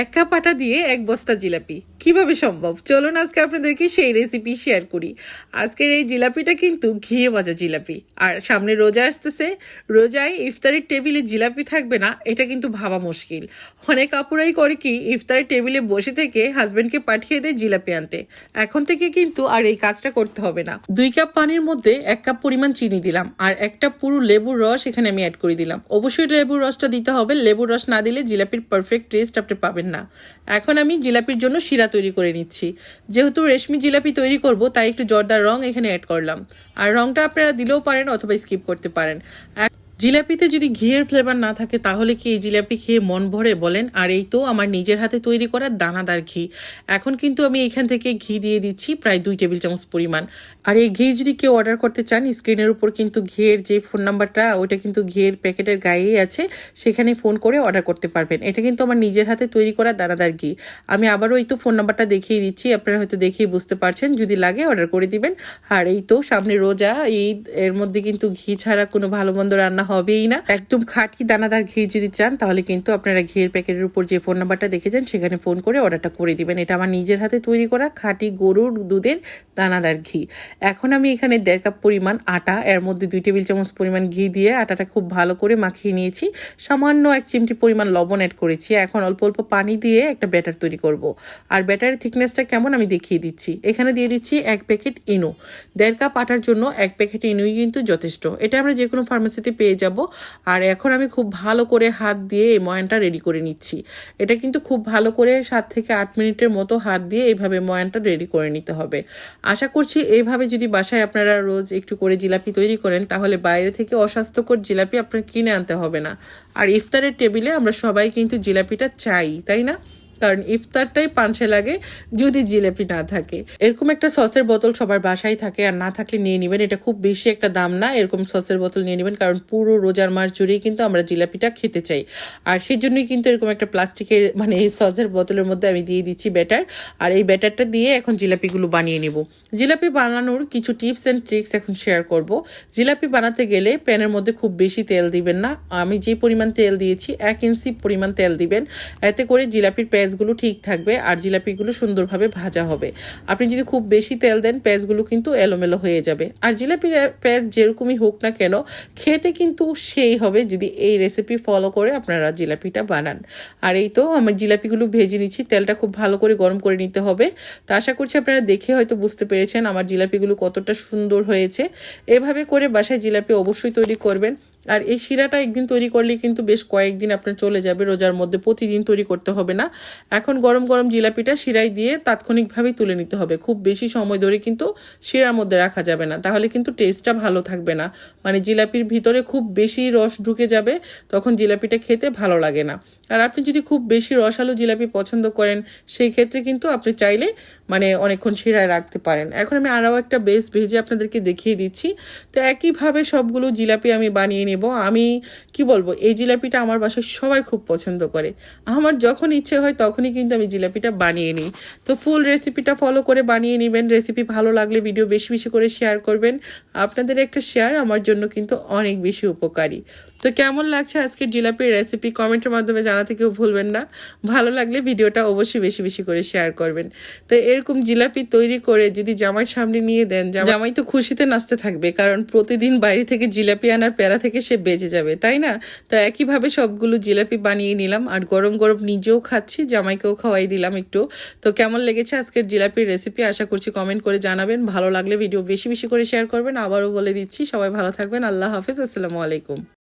এক কাপ আটা দিয়ে এক বস্তা জিলাপি। কীভাবে সম্ভব? চলুন আজকে আপনাদেরকে সেই রেসিপি শেয়ার করি। আজকের এই জিলাপিটা কিন্তু ঘিয়ে ভাজা জিলাপি। আর সামনে রোজা আসতেছে। রোজায় ইফতারের টেবিলে জিলাপি থাকবে না, এটা কিন্তু ভাবা মুশকিল। অনেক আপুরাই করে কি, ইফতারের টেবিলে বসে থেকে হাজবেন্ডকে পাঠিয়ে দেয় জিলাপি আনতে। এখন থেকে কিন্তু আর এই কাজটা করতে হবে না। দুই কাপ পানির মধ্যে এক কাপ পরিমাণ চিনি দিলাম, আর একটা পুরো লেবুর রস এখানে আমি অ্যাড করে দিলাম। অবশ্যই লেবুর রসটা দিতে হবে। লেবুর রস না দিলে জিলাপির পারফেক্ট টেস্ট আপনি পাবেন না। এখন আমি জিলাপির জন্য শিরা তৈরি করে নিচ্ছি। যেহেতু রেশমি জিলাপি তৈরি করব, তাই একটু জর্দার রং এখানে অ্যাড করলাম। আর রংটা আপনারা দিলেও পারেন অথবা স্কিপ করতে পারেন। জিলাপিতে যদি ঘিয়ের ফ্লেভার না থাকে, তাহলে কি এই জিলাপি খেয়ে মন ভরে বলেন? আর এই তো আমার নিজের হাতে তৈরি করা দানাদার ঘি। এখন কিন্তু আমি এখান থেকে ঘি দিয়ে দিচ্ছি প্রায় দুই টেবিল চামচ পরিমাণ। আর এই ঘি যদি কেউ অর্ডার করতে চান স্ক্রিনের উপর কিন্তু ঘিয়ের যে ফোন নাম্বারটা ওইটা কিন্তু ঘিয়ের প্যাকেটের গায়েই আছে, সেখানে ফোন করে অর্ডার করতে পারবেন। এটা কিন্তু আমার নিজের হাতে তৈরি করা দানাদার ঘি। আমি আবারও এই তো ফোন নাম্বারটা দেখিয়ে দিচ্ছি, আপনারা হয়তো দেখেই বুঝতে পারছেন। যদি লাগে অর্ডার করে দিবেন। আর এই তো সামনে রোজা, ঈদ, এর মধ্যে কিন্তু ঘি ছাড়া কোনো ভালো মন্দ রান্না হবেই না। একদম খাঁটি দানাদার ঘি যদি চান, তাহলে কিন্তু আপনারা ঘিয়ের প্যাকেটের উপর যে ফোন নাম্বারটা দেখেছেন, সেখানে ফোন করে অর্ডারটা করে দিবেন। এটা আমার নিজের হাতে তৈরি করা খাঁটি গরুর দুধের দানাদার ঘি। এখন আমি এখানে দেড় কাপ পরিমাণ আটা, এর মধ্যে দুই টেবিল চামচ পরিমাণ ঘি দিয়ে আটাটা খুব ভালো করে মাখিয়ে নিয়েছি। সামান্য এক চিমটি পরিমাণ লবণ অ্যাড করেছি। এখন অল্প অল্প পানি দিয়ে একটা ব্যাটার তৈরি করব। আর ব্যাটারের থিকনেসটা কেমন আমি দেখিয়ে দিচ্ছি। এখানে দিয়ে দিচ্ছি এক প্যাকেট ইনো। দেড় কাপ আটার জন্য এক প্যাকেট ইনুই কিন্তু যথেষ্ট। এটা আমরা যে কোনো ফার্মেসিতে পেয়ে যাব। আর এখন আমি খুব ভালো করে হাত দিয়ে এই ময়ানটা রেডি করে নিচ্ছি। এটা কিন্তু খুব ভালো করে সাত থেকে আট মিনিটের মতো হাত দিয়ে এইভাবে ময়ানটা রেডি করে নিতে হবে। আশা করছি এইভাবে যদি বাসায় আপনারা রোজ একটু করে জিলাপি তৈরি করেন, তাহলে বাইরে থেকে অস্বাস্থ্যকর জিলাপি আপনার কিনে আনতে হবে না। আর ইফতারের টেবিলে আমরা সবাই কিন্তু জিলাপিটা চাই, তাই না? কারণ ইফতারটাই পাঞ্চে লাগে যদি জিলেপি না থাকে। এরকম একটা সসের বোতল সবার বাসায় থাকে আর না থাকলে নিয়ে নেবেন। এটা খুব বেশি একটা দাম না, এরকম সসের বোতল নিয়ে নেবেন। কারণ পুরো রোজার মাস জুড়েই কিন্তু আমরা জিলাপিটা খেতে চাই। আর সেই জন্যই কিন্তু এরকম একটা প্লাস্টিকের মানে এই সসের বোতলের মধ্যে আমি দিয়ে দিচ্ছি ব্যাটার। আর এই ব্যাটারটা দিয়ে এখন জিলাপিগুলো বানিয়ে নেব। জিলাপি বানানোর কিছু টিপস অ্যান্ড ট্রিক্স এখন শেয়ার করব। জিলাপি বানাতে গেলে প্যানের মধ্যে খুব বেশি তেল দিবেন না। আমি যে পরিমাণ তেল দিয়েছি, এক ইঞ্চি পরিমাণ তেল দিবেন। এতে করে জিলাপির পেঁয়াজগুলো ঠিক থাকবে আর জিলাপিগুলো সুন্দরভাবে ভাজা হবে। আপনি যদি খুব বেশি তেল দেন, পেঁয়াজগুলো কিন্তু এলোমেলো হয়ে যাবে। আর জিলাপির পেঁয়াজ যেরকমই হোক না কেন, খেতে কিন্তু সেই হবে যদি এই রেসিপি ফলো করে আপনারা জিলাপিটা বানান। আর এই তো আমার জিলাপিগুলো ভেজে নিচ্ছি, তেলটা খুব ভালো করে গরম করে নিতে হবে। তো আশা করছি আপনারা দেখে হয়তো বুঝতে পেরেছেন আমার জিলাপিগুলো কতটা সুন্দর হয়েছে। এভাবে করে বাসায় জিলাপি অবশ্যই তৈরি করবেন। আর এই শিরাটা একদিন তৈরি করলে কিন্তু বেশ কয়েকদিন আপনার চলে যাবে, রোজার মধ্যে প্রতিদিন তৈরি করতে হবে না। এখন গরম গরম জিলাপিটা শিরায় দিয়ে তাৎক্ষণিকভাবেই তুলে নিতে হবে। খুব বেশি সময় ধরে কিন্তু শিরার মধ্যে রাখা যাবে না। তাহলে কিন্তু টেস্টটা ভালো থাকবে না। মানে জিলাপির ভিতরে খুব বেশি রস ঢুকে যাবে, তখন জিলাপিটা খেতে ভালো লাগে না। আর আপনি যদি খুব বেশি রসালো জিলাপি পছন্দ করেন, সেই ক্ষেত্রে কিন্তু আপনি চাইলে মানে অনেকক্ষণ শিরায় রাখতে পারেন। এখন আমি আরও একটা বেস ভেজে আপনাদেরকে দেখিয়ে দিচ্ছি। তো একইভাবে সবগুলো জিলাপি আমি বানিয়ে নেব। আমি, কি বলব, এই জিলাপিটা আমার বাসায় সবাই খুব পছন্দ করে। আমার যখন ইচ্ছে হয় তখনই কিন্তু আমি জিলাপিটা বানিয়ে নিই। তো ফুল রেসিপিটা ফলো করে বানিয়ে নেবেন। রেসিপি ভালো লাগলে ভিডিও বেশি বেশি করে শেয়ার করবেন। আপনাদের একটা শেয়ার আমার জন্য কিন্তু অনেক বেশি উপকারী। তো কেমন লাগছে আজকের জিলাপির রেসিপি কমেন্টের মাধ্যমে জানাতে কেউ ভুলবেন না। ভালো লাগলে ভিডিওটা অবশ্যই বেশি বেশি করে শেয়ার করবেন। তো এরকম জিলাপি তৈরি করে যদি জামাই সামনে নিয়ে দেন জামাই তো খুশিতে নাচতে থাকবে, কারণ প্রতিদিন বাইরে থেকে জিলাপি আনার প্যারা থেকে সে বেঁচে যাবে, তাই না? তো একইভাবে সবগুলো জিলাপি বানিয়ে নিলাম আর গরম গরম নিজেও খাচ্ছি, জামাইকেও খাওয়াই দিলাম একটু। তো কেমন লেগেছে আজকের জিলাপির রেসিপি আশা করছি কমেন্ট করে জানাবেন। ভালো লাগলে ভিডিও বেশি বেশি করে শেয়ার করবেন। আবারও বলে দিচ্ছি, সবাই ভালো থাকবেন। আল্লাহ হাফিজ। আসসালামু আলাইকুম।